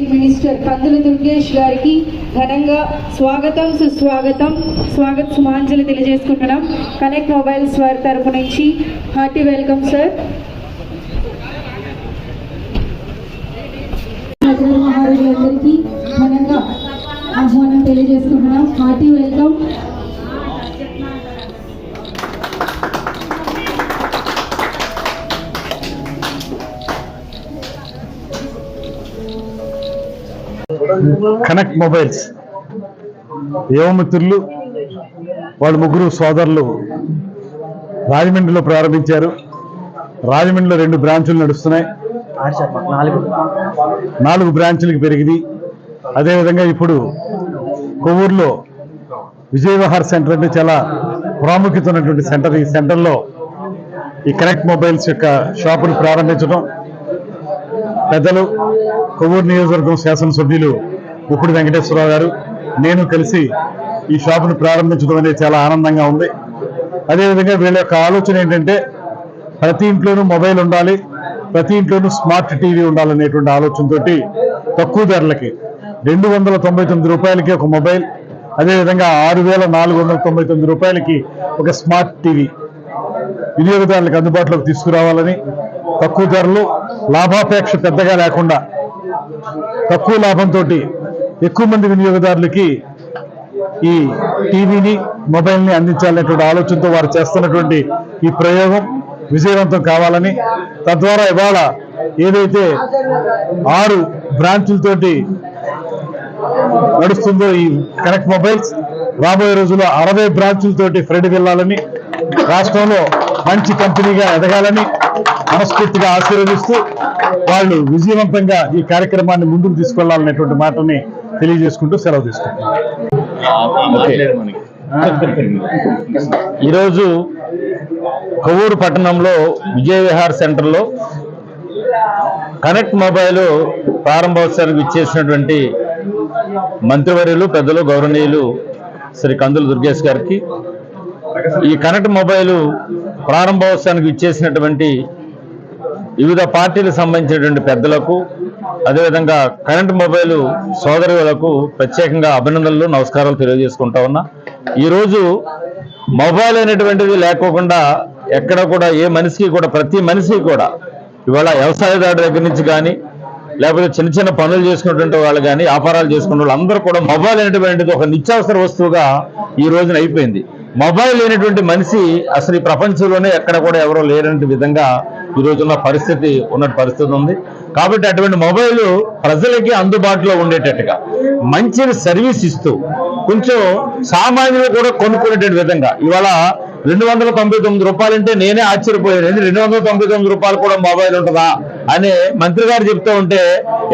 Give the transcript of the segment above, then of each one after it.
Minister కందుల దుర్గేష్ గారికి ఘనంగా స్వాగతం సుస్వాగతం. స్వాగత సుమాంజలి తెలియజేసుకుంటున్నాం. కనెక్ట్ మొబైల్స్ వారి తరపు నుంచి హార్టీ వెల్కమ్ సార్ మహారాజులందరికీ ఘనంగా ఆహ్వానం తెలియజేసుకుంటున్నాం. Hearty welcome. Connect mobiles. యువమిత్రులు వాళ్ళ ముగ్గురు సోదరులు రాజమండ్రిలో ప్రారంభించారు. రాజమండ్రిలో రెండు బ్రాంచులు నడుస్తున్నాయి. నాలుగు బ్రాంచులకు పెరిగింది. అదేవిధంగా ఇప్పుడు కొవ్వూరులో విజయవిహార్ సెంటర్ అంటే చాలా ప్రాముఖ్యత ఉన్నటువంటి సెంటర్. ఈ సెంటర్లో ఈ కనెక్ట్ మొబైల్స్ యొక్క షాపును ప్రారంభించడం పెద్దలు కొవ్వూరు నియోజకవర్గం శాసనసభ్యులు ఉప్పుడు వెంకటేశ్వరరావు గారు నేను కలిసి ఈ షాపును ప్రారంభించడం అనేది చాలా ఆనందంగా ఉంది. అదేవిధంగా వీళ్ళ యొక్క ఆలోచన ఏంటంటే ప్రతి ఇంట్లోనూ మొబైల్ ఉండాలి ప్రతి ఇంట్లోనూ స్మార్ట్ టీవీ ఉండాలనేటువంటి ఆలోచనతోటి తక్కువ ధరలకి రెండు వందల తొంభై తొమ్మిది రూపాయలకి ఒక మొబైల్ అదేవిధంగా ఆరు వేల నాలుగు వందల తొంభై తొమ్మిది రూపాయలకి ఒక స్మార్ట్ టీవీ వినియోగదారులకు అందుబాటులోకి తీసుకురావాలని తక్కువ ధరలు లాభాపేక్ష పెద్దగా లేకుండా తక్కువ లాభంతో ఎక్కువ మంది వినియోగదారులకి ఈ టీవీని మొబైల్ని అందించాలనేటువంటి ఆలోచనతో వారు చేస్తున్నటువంటి ఈ ప్రయోగం విజయవంతం కావాలని తద్వారా ఇవాళ ఏదైతే ఆరు బ్రాంచులతోటి నడుస్తుందో ఈ కనెక్ట్ మొబైల్స్ రాబోయే రోజుల్లో అరవై బ్రాంచులతోటి ఫ్రెడ్ వెళ్ళాలని రాష్ట్రంలో మంచి కంపెనీగా ఎదగాలని మనస్ఫూర్తిగా ఆశీర్వదిస్తూ వాళ్ళు విజయవంతంగా ఈ కార్యక్రమాన్ని ముందుకు తీసుకెళ్ళాలనేటువంటి మాటని తెలియజేసుకుంటూ సెలవు తీసుకుంటున్నాను ఈరోజు కొవ్వూరు పట్టణంలో విజయ విహార్ సెంటర్లో కనెక్ట్ మొబైల్ ప్రారంభోత్సవానికి ఇచ్చేసినటువంటి మంత్రివర్యులు పెద్దలు గౌరవనీయులు శ్రీ కందుల దుర్గేష్ గారికి ఈ కనెక్ట్ మొబైల్ ప్రారంభోత్సవానికి ఇచ్చేసినటువంటి వివిధ పార్టీలకు సంబంధించినటువంటి పెద్దలకు అదేవిధంగా కరెంట్ మొబైల్ సోదరులకు ప్రత్యేకంగా అభినందనలు నమస్కారాలు తెలియజేసుకుంటా ఉన్నా. ఈరోజు మొబైల్ అనేటువంటిది లేకోకుండా ఎక్కడ కూడా ఏ మనిషికి కూడా ప్రతి మనిషికి కూడా ఇవాళ వ్యవసాయదారు దగ్గర నుంచి కానీ లేకపోతే చిన్న చిన్న పనులు చేసుకున్నటువంటి వాళ్ళు కానీ వ్యాపారాలు చేసుకున్న వాళ్ళు అందరూ కూడా మొబైల్ అనేటువంటిది ఒక నిత్యావసర వస్తువుగా ఈ రోజున అయిపోయింది. మొబైల్ లేనటువంటి మనిషి అసలు ఈ ప్రపంచంలోనే ఎక్కడ కూడా ఎవరో లేనటువంటి విధంగా ఈ రోజున్న పరిస్థితి ఉన్నట్టు పరిస్థితి ఉంది. కాబట్టి అటువంటి మొబైల్ ప్రజలకి అందుబాటులో ఉండేటట్టుగా మంచి సర్వీస్ ఇస్తూ కొంచెం సామాన్యులు కూడా కొనుక్కునేటువంటి విధంగా. ఇవాళ రెండు వందల తొంభై తొమ్మిది రూపాయలంటే నేనే ఆశ్చర్యపోయాను. ఏంటి రెండు వందల తొంభై తొమ్మిది రూపాయలు కూడా మొబైల్ ఉంటుందా అని మంత్రి గారు చెప్తూ ఉంటే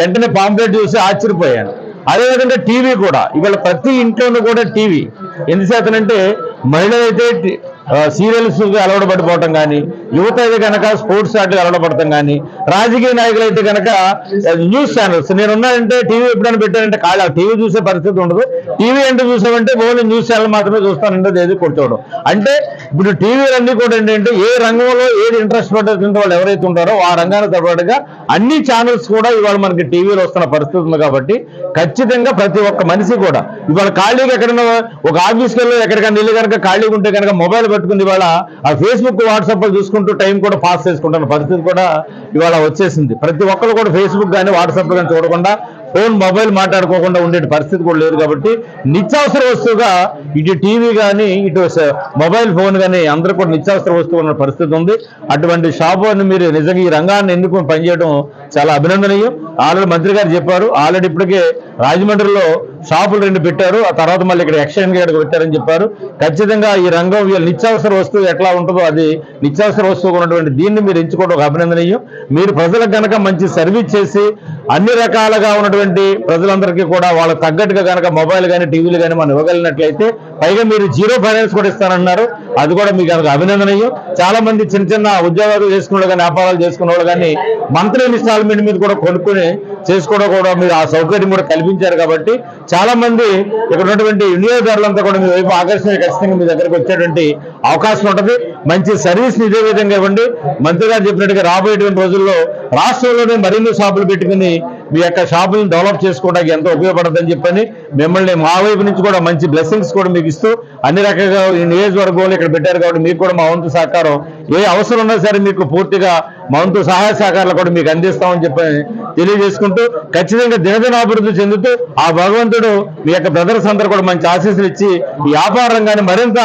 వెంటనే పాంప్లెట్ చూసి ఆశ్చర్యపోయాను. అదేవిధంగా టీవీ కూడా. ఇవాళ ప్రతి ఇంట్లోనూ కూడా టీవీ. ఎందుచేతనంటే మహిళలైతే సీరియల్స్ అలవాటు పడిపోవటం కానీ యువత అయితే కనుక స్పోర్ట్స్ ఆటలు అలవాటు పడటం కానీ రాజకీయ నాయకులు అయితే కనుక న్యూస్ ఛానల్స్. నేనున్నానంటే టీవీ ఎప్పుడైనా పెట్టానంటే కాళ్ళ టీవీ చూసే పరిస్థితి ఉండదు. టీవీ అంటే చూసామంటే ఓన్లీ న్యూస్ ఛానల్ మాత్రమే చూస్తానంటే ఏది కూర్చోవడం అంటే ఇప్పుడు టీవీలన్నీ కూడా ఏంటంటే ఏ రంగంలో ఏది ఇంట్రెస్ట్ పడుతుందో వాళ్ళు ఎవరైతే ఉంటారో ఆ రంగానికి తగ్గట్టుగా అన్ని ఛానల్స్ కూడా ఇవాళ మనకి టీవీలో వస్తున్న పరిస్థితి ఉంది కాబట్టి ఖచ్చితంగా ప్రతి ఒక్క మనిషి కూడా ఇవాళ ఖాళీగా ఎక్కడైనా ఒక ఆఫీస్కి వెళ్ళి ఎక్కడికైనా వెళ్ళి కనుక ఖాళీగా ఉంటే కనుక మొబైల్ పట్టుకుని ఇవాళ. ఆ ఫేస్బుక్ వాట్సాప్లో చూసుకుంటూ టైం కూడా పాస్ చేసుకుంటున్న పరిస్థితి కూడా ఇవాళ వచ్చేసింది. ప్రతి ఒక్కరు కూడా ఫేస్బుక్ కానీ వాట్సాప్ కానీ చూడకుండా ఫోన్ మొబైల్ మాట్లాడుకోకుండా ఉండే పరిస్థితి కూడా లేదు కాబట్టి నిత్యావసర వస్తువుగా ఇటు టీవీ కానీ ఇటు మొబైల్ ఫోన్ కానీ అందరూ కూడా నిత్యావసర వస్తువు ఉన్న పరిస్థితి ఉంది. అటువంటి షాపుని మీరు నిజంగా ఈ రంగాన్ని ఎన్నుకొని పనిచేయడం చాలా అభినందనీయం. ఆల్రెడీ మంత్రి గారు చెప్పారు. ఆల్రెడీ ఇప్పటికే రాజమండ్రిలో షాపులు రెండు పెట్టారు. ఆ తర్వాత మళ్ళీ ఇక్కడ ఎక్స్చేంజ్ గేట్ పెట్టారని చెప్పారు. ఖచ్చితంగా ఈ రంగం వీళ్ళ నిత్యావసర వస్తువు ఎట్లా ఉంటుందో అది నిత్యావసర వస్తువు ఉన్నటువంటి దీన్ని మీరు ఎంచుకోవడం ఒక అభినందనీయం. మీరు ప్రజలకు కనుక మంచి సర్వీస్ చేసి అన్ని రకాలుగా ఉన్నటువంటి ప్రజలందరికీ కూడా వాళ్ళకి తగ్గట్టుగా కనుక మొబైల్ కానీ టీవీలు కానీ మనం ఇవ్వగలిగినట్లయితే పైగా మీరు జీరో ఫైనాన్స్ కూడా ఇస్తానన్నారు. అది కూడా మీకు కనుక అభినందనీయం. చాలా మంది చిన్న చిన్న ఉద్యోగాలు చేసుకునే కానీ వ్యాపారాలు చేసుకునే వాళ్ళు కానీ మంత్లీ ఇన్స్టాల్మెంట్ మీద కూడా కొనుక్కొని చేసుకోవడం కూడా మీరు ఆ సౌకర్యం కూడా కల్పించారు కాబట్టి చాలా మంది ఇక్కడ ఉన్నటువంటి వినియోగదారులంతా కూడా మీ వైపు ఆకర్షణ ఖచ్చితంగా మీ దగ్గరకు వచ్చేటువంటి అవకాశం ఉంటుంది. మంచి సర్వీస్ ఇదే విధంగా ఇవ్వండి. మంత్రి గారు చెప్పినట్టుగా రాబోయేటువంటి రోజుల్లో రాష్ట్రంలోనే మరిన్ని షాపులు పెట్టుకుని మీ యొక్క షాపులను డెవలప్ చేసుకోవడానికి ఎంతో ఉపయోగపడదని చెప్పని మిమ్మల్ని మా వైపు నుంచి కూడా మంచి బ్లెస్సింగ్స్ కూడా మీకు ఇస్తూ అన్ని రకాలుగా ఈ నియోజకవర్గంలో ఇక్కడ పెట్టారు కాబట్టి మీకు కూడా మా వంతు సహకారం ఏ అవసరం ఉన్నా సరే మీకు పూర్తిగా మా సహాయ సహకారాలు కూడా మీకు అందిస్తామని చెప్పి తెలియజేసుకుంటూ ఖచ్చితంగా దినదినాభివృద్ధి చెందుతూ ఆ భగవంతుడు మీ యొక్క బ్రదర్స్ అందరూ కూడా మంచి ఆశీస్సులు ఇచ్చి ఈ వ్యాపార రంగాన్ని మరింత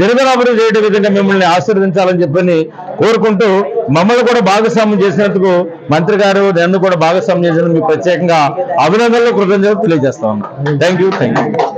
దినదినాభివృద్ధి చేయడం విధంగా మిమ్మల్ని ఆశీర్వదించాలని చెప్పని కోరుకుంటూ మమ్మల్ని కూడా భాగస్వామ్యం చేసినందుకు మంత్రి గారు నన్ను కూడా భాగస్వామ్యం చేసినందుకు మీకు ప్రత్యేకంగా అభినందనలు కృతజ్ఞతలు తెలియజేస్తా ఉన్నాను థ్యాంక్ యూ థ్యాంక్ యూ